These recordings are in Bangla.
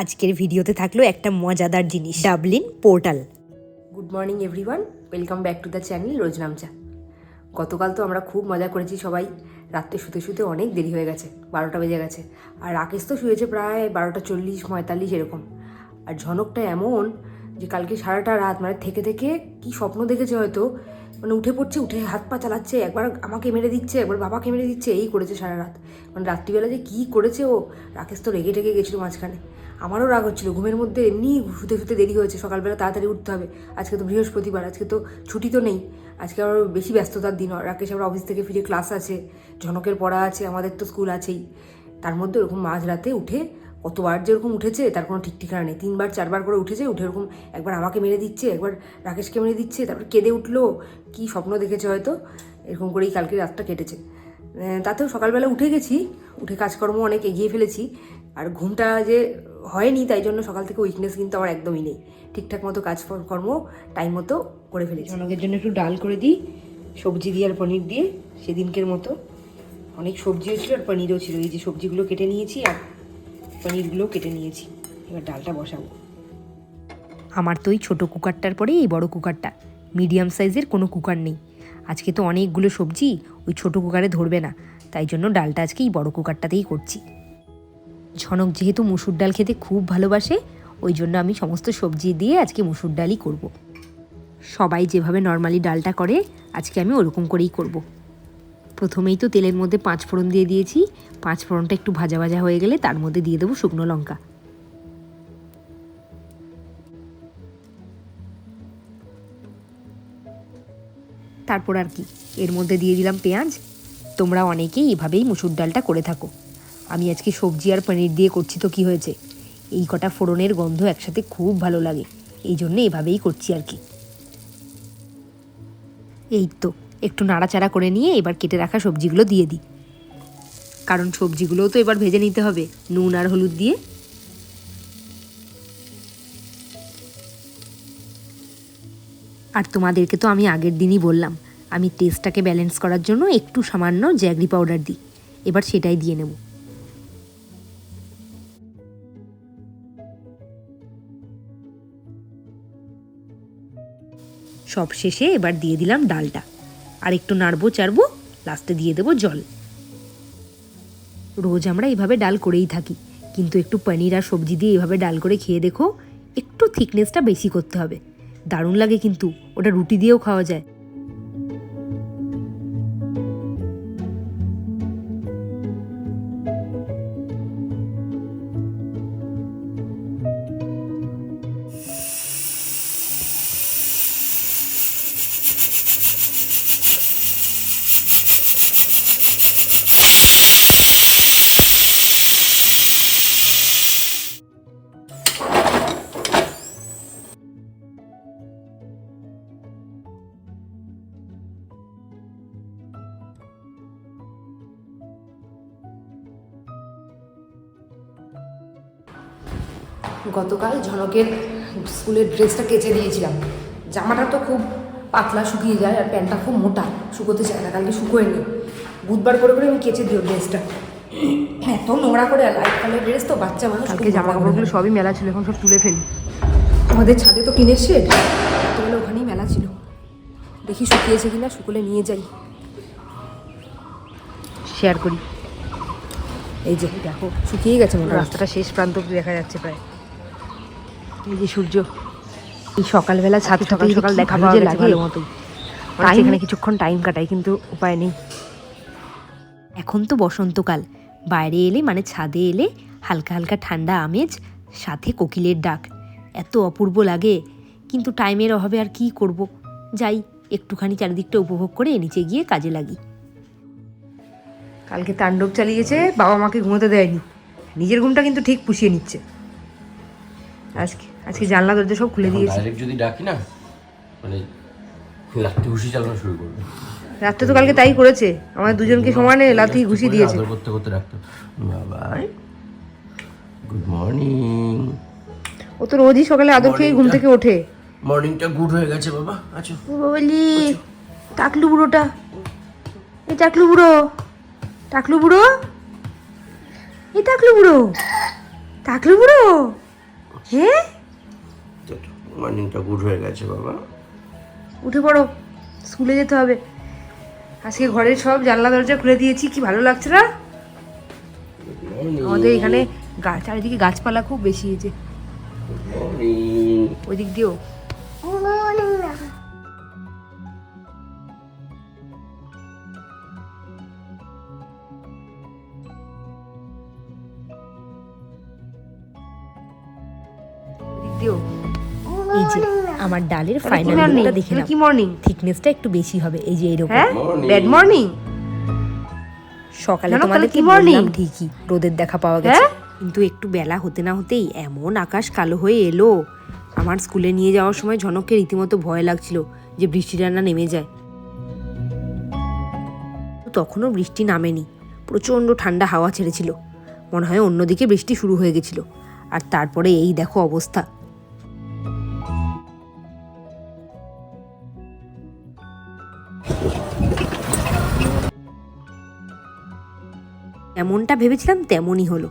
আজকের ভিডিওতে থাকল একটা মজাদার জিনিস, Dublin portal. Good morning everyone welcome back to the channel রোজ নামচা গতকাল তো আমরা খুব মজা করেছি সবাই। রাত্রে শুতে শুতে অনেক দেরি হয়ে গেছে, বারোটা বেজে গেছে। আর রাকেশ তো শুয়েছে প্রায় বারোটা চল্লিশ, পঁয়তাল্লিশ এরকম। আর ঝনকটা এমন যে কালকে সারাটা রাত মানে থেকে থেকে কি স্বপ্ন দেখেছে হয়তো মানে উঠে পড়ছে, উঠে হাত পা চালাচ্ছে, একবার আমাকে মেরে দিচ্ছে, একবার বাবাকে মেরে দিচ্ছে, এই করেছে সারা রাত। মানে রাত্রিবেলা যে কী করেছে ও, রাকেশ তো রেগে টেগে গেছিল মাঝখানে। আমারও রাগ হচ্ছিল, ঘুমের মধ্যে এমনি শুতে শুতে দেরি হয়েছে, সকালবেলা তাড়াতাড়ি উঠতে হবে। আজকে তো বৃহস্পতিবার, আজকে তো ছুটি তো নেই। আজকে আবার বেশি ব্যস্ততার দিন রাকেশ আবার অফিস থেকে ফিরে ক্লাস আছে, ঝনকের পড়া আছে, আমাদের তো স্কুল আছেই। তার মধ্যে ওরকম মাঝরাতে উঠে কতবার যেরকম উঠেছে, তার কোনো ঠিক ঠিকানা নেই। তিনবার, চারবার করে উঠেছে, উঠে এরকম একবার আমাকে মেরে দিচ্ছে, একবার রাকেশকে মেরে দিচ্ছে, তারপর কেঁদে উঠল। কি স্বপ্ন দেখেছে হয়তো? এরকম করেই কালকে রাতটা কেটেছে। তাতেও সকালবেলা উঠে গেছি, উঠে কাজকর্ম অনেক এগিয়ে ফেলেছি। আর ঘুমটা যে হয়নি, তাই জন্য সকাল থেকে উইকনেস কিন্তু আমার একদমই নেই। ঠিকঠাক মতো কাজ কর্ম টাইম মতো করে ফেলেছি। জনকের জন্য একটু ডাল করে দিই, সবজি দিয়ে আর পনির দিয়ে, সেদিনকের মতো। অনেক সবজিও ছিল আর পনিরও ছিল। এই যে সবজিগুলো কেটে নিয়েছি আর পনিরগুলো কেটে নিয়েছি। এবার ডালটা বসাবো। আমার তো ওই ছোটো কুকারটার পরে এই বড় কুকারটা। মিডিয়াম সাইজের কোনো কুকার নেই। আজকে তো অনেকগুলো সবজি ওই ছোটো কুকারে ধরবে না। তাই জন্য ডালটা আজকে এই বড় কুকারটাতেই করছি। ঝনক যেহেতু মুসুর ডাল খেতে খুব ভালোবাসে, ওই জন্য আমি সমস্ত সবজি দিয়ে আজকে মুসুর ডালই করব। সবাই যেভাবে নর্মালি ডালটা করে, আজকে আমি ওরকম করেই করব। প্রথমেই তো তেলের মধ্যে পাঁচ ফোড়ন দিয়ে দিয়েছি। পাঁচ ফোড়নটা একটু ভাজা ভাজা হয়ে গেলে তার মধ্যে দিয়ে দেবো শুকনো লঙ্কা। তারপর আর কি, এর মধ্যে দিয়ে দিলাম পেঁয়াজ। তোমরা অনেকেই এভাবেই মুসুর ডালটা করে থাকো। আমি আজকে সবজি আর পনির দিয়ে করছি তো কি হয়েছে? এই কটা ফোড়নের গন্ধ একসাথে খুব ভালো লাগে। এই জন্য এভাবেই করছি আর কি। এই তো। একটু নাড়াচাড়া করে নিয়ে এবার কেটে রাখা সবজিগুলো দিয়ে দিই। কারণ সবজিগুলোও তো এবার ভেজে নিতে হবে, নুন আর হলুদ দিয়ে। আর তোমাদেরকে তো আমি আগের দিনই বললাম, আমি টেস্টটাকে ব্যালেন্স করার জন্য একটু সামান্য জ্যাগরি পাউডার দিই। এবার সেটাই দিয়ে নেব। সব শেষে এবার দিয়ে দিলাম ডালটা। আর একটু নাড়বো, চাড়বো, লাস্টে দিয়ে দেবো জল। রোজ আমরা এভাবে ডাল করেই থাকি, কিন্তু একটু পনির আর সবজি দিয়ে এভাবে ডাল করে খেয়ে দেখো, একটু থিকনেসটা বেশি করতে হবে। দারুণ লাগে কিন্তু, ওটা রুটি দিয়েও খাওয়া যায়। গতকাল ঝনকের স্কুলের ড্রেসটা কেচে দিয়েছিলাম। জামাটা তো খুব পাতলা শুকিয়ে যায় আর প্যান্টটা খুব মোটা শুকোতে চায় না কালকে শুকোয়নি। বুধবার করে করে আমি কেচে দিও ড্রেসটা। এত নোংরা করে লাইট কালার ড্রেস তো বাচ্চা মানুষ কালকে জামা কাপড়গুলো। সবই মেলা ছিল এখন সব তুলে ফেলি। আমাদের ছাদে তো টিনের শেড তাহলে ওখানেই মেলা ছিল। দেখি শুকিয়েছে কিনা শুকলে নিয়ে যাই। শেয়ার করি। এই যে দেখো শুকিয়ে গেছে রাস্তাটা শেষ প্রান্ত দেখা যাচ্ছে প্রায়। এই যে সূর্য এই সকালবেলা ছাদ সকাল সকাল দেখা যে লাগে। মতোই। Time- এখানে কিছুক্ষণ টাইম কাটাই কিন্তু উপায় নেই। এখন তো বসন্তকাল। বাইরে এলে মানে ছাদে এলে হালকা হালকা ঠান্ডা আমেজ সাথে কোকিলের ডাক। এত অপূর্ব লাগে কিন্তু টাইমের অভাবে আর কি করব? যাই একটুখানি চারিদিকটা উপভোগ করে নিচে গিয়ে কাজে লাগি। কালকে তাণ্ডব চালিয়েছে বাবা মাকে ঘুমোতে দেয়নি। নিজের ঘুমটা কিন্তু ঠিক পুষিয়ে নিচ্ছে। আজকে আজকে জানলা দরজা সব খুলে দিয়েছে। ডাইরেক্ট যদি ডাকি না মানে লাঠি ঘুষি চালানো শুরু করবে। রাত্রে তো কালকে তাই করেছে। আমার দুজনকে সমানে লাথি ঘুষি দিয়েছে। আদর করতে করতে রাখতো বাবাই। গুড মর্নিং ও তো রোজই সকালে আদর খেয়ে ঘুম থেকে ওঠে। মর্নিংটা গুড হয়ে গেছে বাবা আচ্ছা ও বলি টাকলু বুড়োটা। এই টাকলু বুড়ো টাকলু বুড়ো? এই টাকলু বুড়ো টাকলু বুড়ো? হ্যাঁ? মর্নিংটা গুড হয়ে গেছে বাবা। উঠে পড়ো স্কুলে যেতে হবে। আজকে ঘরের সব জানলা দরজা খুলে দিয়েছি কি ভালো লাগছে না? আমাদের এখানে গাছ চারিদিকে গাছপালা খুব বেশি হয়েছে ওই দিক দিয়েও। আমার ডালের ফাইনাল লুকটা দেখে তাহলে নাও। কি মর্নিং থিকনেসটা একটু বেশি হবে এই যে এরকম। ব্যাড মর্নিং সকালে জানো তোমাদের কি কি morning? বললাম ঠিকই রোদের দেখা পাওয়া গেছে। হ্যাঁ? কিন্তু একটু বেলা হতে না হতেই এমন আকাশ কালো হয়ে এলো। আমার স্কুলে নিয়ে যাওয়ার সময় ঝনককে রীতিমতো ভয় লাগছিল যে বৃষ্টিটা না নেমে যায়। তখনও বৃষ্টি নামেনি প্রচণ্ড ঠান্ডা হাওয়া ছেড়েছিল। মনে হয় অন্যদিকে বৃষ্টি শুরু হয়ে গেছিল। আর তারপরে এই দেখো অবস্থা। এমনটা ভেবেছিলাম তেমনই হলো।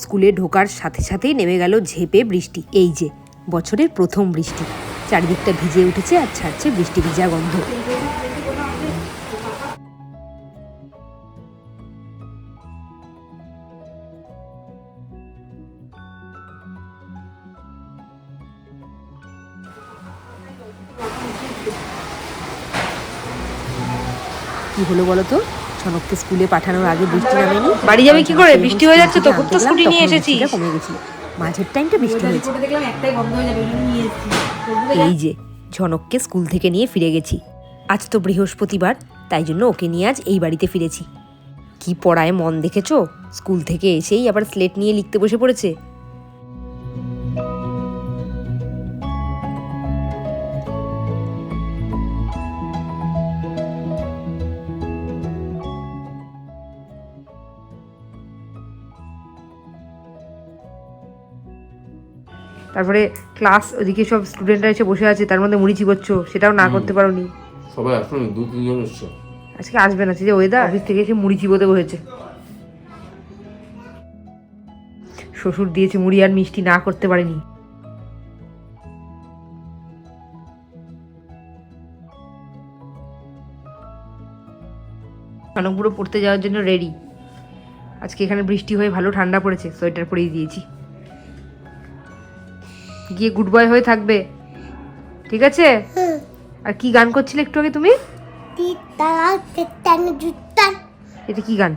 স্কুলে ঢোকার সাথে সাথেই নেমে গেল ঝেপে বৃষ্টি। এই যে, বছরের প্রথম বৃষ্টি। চারিদিকটা ভিজে উঠেছে আর ছাড়ছে বৃষ্টি ভিজা গন্ধ। কি হলো বলো তো? ছনককে স্কুলে পাঠানোর আগে বৃষ্টি নামেনি। বাড়ি যাবে কি করে? বৃষ্টি হয়ে যাচ্ছে তো, খুব তো স্কুটি নিয়ে এসেছি। কমে গেছিল। মাঝের টাইমটা বৃষ্টি হয়েছে। দেখলাম একটাই বন্ধ হয়ে যাবে নিয়ে এসেছি। এই যে ঝনককে স্কুল থেকে নিয়ে ফিরে গেছি। আজ তো বৃহস্পতিবার তাই জন্য ওকে নিয়ে আজ এই বাড়িতে ফিরেছি। কি পড়ায় মন দেখেছ? স্কুল থেকে এসেই আবার স্লেট নিয়ে লিখতে বসে পড়েছে। তারপরে ক্লাস ওদিকে সব স্টুডেন্টরা এসে বসে আছে তার মধ্যে মুড়ি চিবোচ্ছ সেটাও না করতে পারোনি। সবাই আসুন দু তিনজন এসছে। আজকে আসবে না যে ওয়েদার অফিস থেকে এসে মুড়ি চিবোতে বসেছে। শ্বশুর দিয়েছে মুড়ি আর মিষ্টি না করতে পারেনি। কনকপুরো পড়তে যাওয়ার জন্য রেডি আজকে এখানে বৃষ্টি হয়ে ভালো ঠান্ডা পড়েছে সোয়েটার পরিয়ে দিয়েছি। গিয়ে গুড বয় হয়ে থাকবে। ঠিক আছে? আর কি গান করছিলে একটু আগে তুমি? এটা কি গান?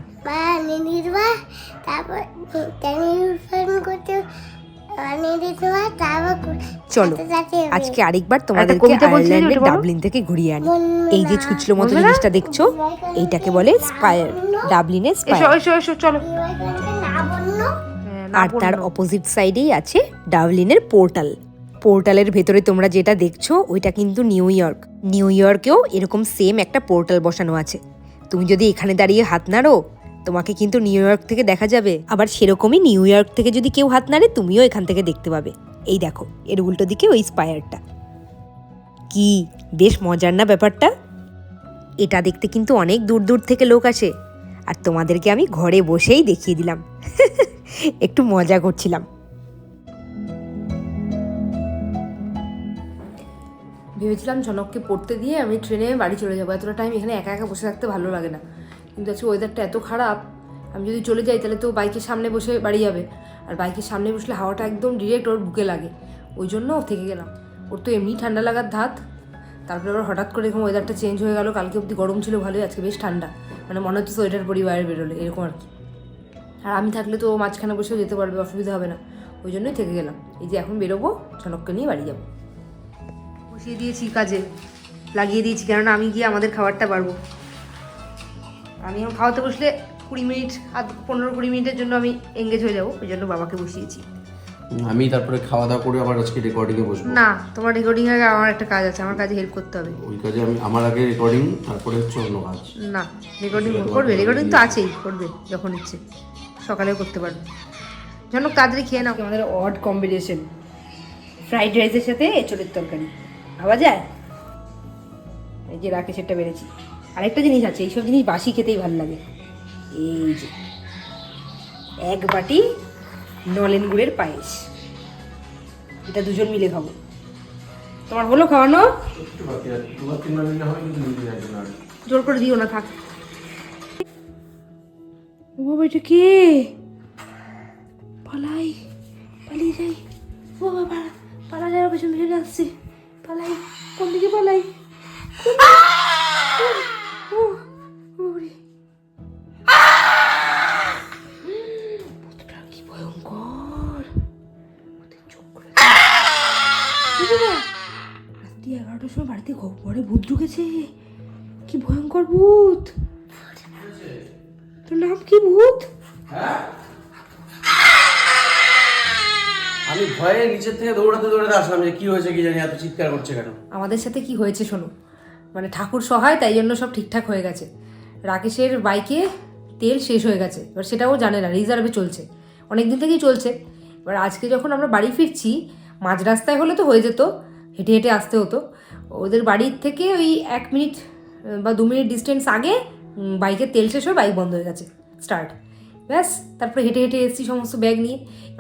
চলো আজকে আরেকবার তোমাদেরকে আয়ারল্যান্ডের ডাবলিন থেকে ঘুরিয়ে আনি। এই যে ছুচলো মতো জিনিসটা দেখছ এইটাকে বলে স্পায়ার ডাবলিনের স্পায়ার চলো। আর তার অপোজিট সাইডেই আছে ডাবলিনের পোর্টাল পোর্টালের ভেতরে তোমরা যেটা দেখছ ওইটা কিন্তু নিউ ইয়র্ক নিউ ইয়র্কেও এরকম সেম একটা পোর্টাল বসানো আছে। তুমি যদি এখানে দাঁড়িয়ে হাত নাড়ো তোমাকে কিন্তু নিউ ইয়র্ক থেকে দেখা যাবে। আবার সেরকমই নিউ ইয়র্ক থেকে যদি কেউ হাত নাড়ে তুমিও এখান থেকে দেখতে পাবে। এই দেখো এর উল্টো দিকে ওই স্পায়ারটা কি বেশ মজার না ব্যাপারটা? এটা দেখতে কিন্তু অনেক দূর দূর থেকে লোক আসে। আর তোমাদেরকে আমি ঘরে বসেই দেখিয়ে দিলাম। একটু মজা করছিলাম। ভেবেছিলাম ঝনককে পড়তে দিয়ে আমি ট্রেনে বাড়ি চলে যাব। এতটা টাইম এখানে একা একা বসে থাকতে ভালো লাগে না। কিন্তু আজকে ওয়েদারটা এত খারাপ, আমি যদি চলে যাই তাহলে তো বাইকের সামনে বসে বাড়ি যাবে। আর বাইকের সামনে বসলে হাওয়াটা একদম ডিরেক্ট ওর বুকে লাগে। ওই জন্য থেকে গেলাম। ওর তো এমনি ঠান্ডা লাগার ধাত। তারপরে আবার হঠাৎ করে এরকম ওয়েদারটা চেঞ্জ হয়ে গেল। কালকে অবধি গরম ছিল ভালোই, আজকে বেশ ঠান্ডা। মানে মনে হচ্ছে সোয়েটার পরি বাইরে বেরোলে, এরকম আর কি। আর আমি থাকলে তো মাঝখানে বসেও যেতে পারবে, অসুবিধা হবে না। ওই জন্যই থেকে গেলাম। এই যে এখন বেরোবো, ঝনককে নিয়ে বাড়ি যাব। বসিয়ে দিয়েছি কাজে, লাগিয়ে দিয়েছি, কেননা আমি গিয়ে আমাদের খাবারটা পারব। আমি এখন খাওয়াতে বসলে কুড়ি মিনিট, আধ, পনেরো কুড়ি মিনিটের জন্য আমি এঙ্গেজ হয়ে যাব, ওই জন্য বাবাকে বসিয়েছি। আমি তারপরে খাওয়া দাওয়া করে আবার আজকে রেকর্ডিং এ বসবো। না তোমার রেকর্ডিং আগে আমার একটা কাজ আছে আমার কাজে হেল্প করতে হবে। ওই কাজে আমি আমার আগে রেকর্ডিং তারপরে হচ্ছে অন্য কাজ। না রেকর্ডিং করবে রেকর্ডিং তো আছেই করবে যখন ইচ্ছে। সকালেও করতে পারবে। যেন কাজরে খেয়ে নাও। আমাদের অড কম্বিনেশন ফ্রাইড রাইসের সাথে এঁচড়ের তরকারি। ভাবা যায়? এই যে রাকেশেরটা বেড়েছি। আরেকটা জিনিস আছে এইসব জিনিস বাসি খেতেই ভালো লাগে। এই যে এক বাটি নলেন গুড়ের পায়েস। এটা দুজন মিলে খাব। তোমার হলো খাওয়ানো? জোর করে দিও না থাক। ও বাবা এটা কে? পালাই পালিয়ে যাই। ও বাবা পালা পালা যায় পেছন পেছনে আসছে পালাই কোন দিকে পালাই? ও রাত্রি এগারোটার সময় বাড়িতে ঘরে ভূত ঢুকেছে। কি ভয়ঙ্কর ভূত। তোর নাম কি ভূত? আমি ভয়ে নিচের থেকে দৌড়াতে দৌড়াতে আসলাম যে কি হয়েছে কি জানি এত চিৎকার করছে কেন? আমাদের সাথে কি হয়েছে শোনো। মানে ঠাকুর সহায় তাই জন্য সব ঠিকঠাক হয়ে গেছে। রাকেশের বাইকে তেল শেষ হয়ে গেছে। এবার সেটাও জানে না রিজার্ভে চলছে। অনেক দিন থেকেই চলছে। এবার আজকে যখন আমরা বাড়ি ফিরছি মাঝ রাস্তায় হলে তো হয়ে যেত, হেঁটে হেঁটে আসতে হতো। ওদের বাড়ির থেকে ওই এক মিনিট বা দু মিনিট ডিস্টেন্স আগে বাইকের তেল শেষ হয়ে বাইক বন্ধ হয়ে গেছে স্টার্ট ব্যাস, তারপরে হেঁটে হেঁটে এসেছি সমস্ত ব্যাগ নিয়ে।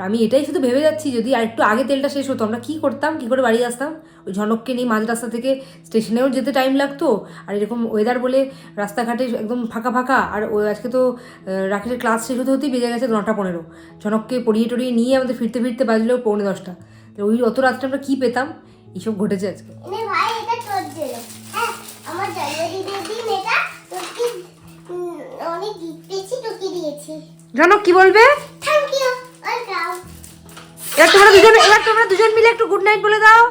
আমি এটাই শুধু ভেবে যাচ্ছি, যদি আর একটু আগে তেলটা শেষ হতো, আমরা কী করতাম, কী করে বাড়ি আসতাম? ওই ঝনককে নিয়ে মাঝ রাস্তা থেকে স্টেশনেও যেতে টাইম লাগতো। আর এরকম ওয়েদার বলে রাস্তাঘাটে একদম ফাঁকা ফাঁকা, আর আজকে তো রাকেশের ক্লাস শেষ হতে হতেই বেজে গেছে নটা পনেরো। ঝনককে পড়িয়ে টড়িয়ে নিয়ে আমাদের ফিরতে ফিরতে বাজলেও পৌনে দশটা। ওই অত রাত্রে আমরা কী পেতাম? এইসব ঘটেছে আজকে। জানো হ্যাঁ ঝনক কি বলবে? এবার তোমরা দুজন এবার তোমরা দুজন মিলে একটু গুড নাইট বলে দাও।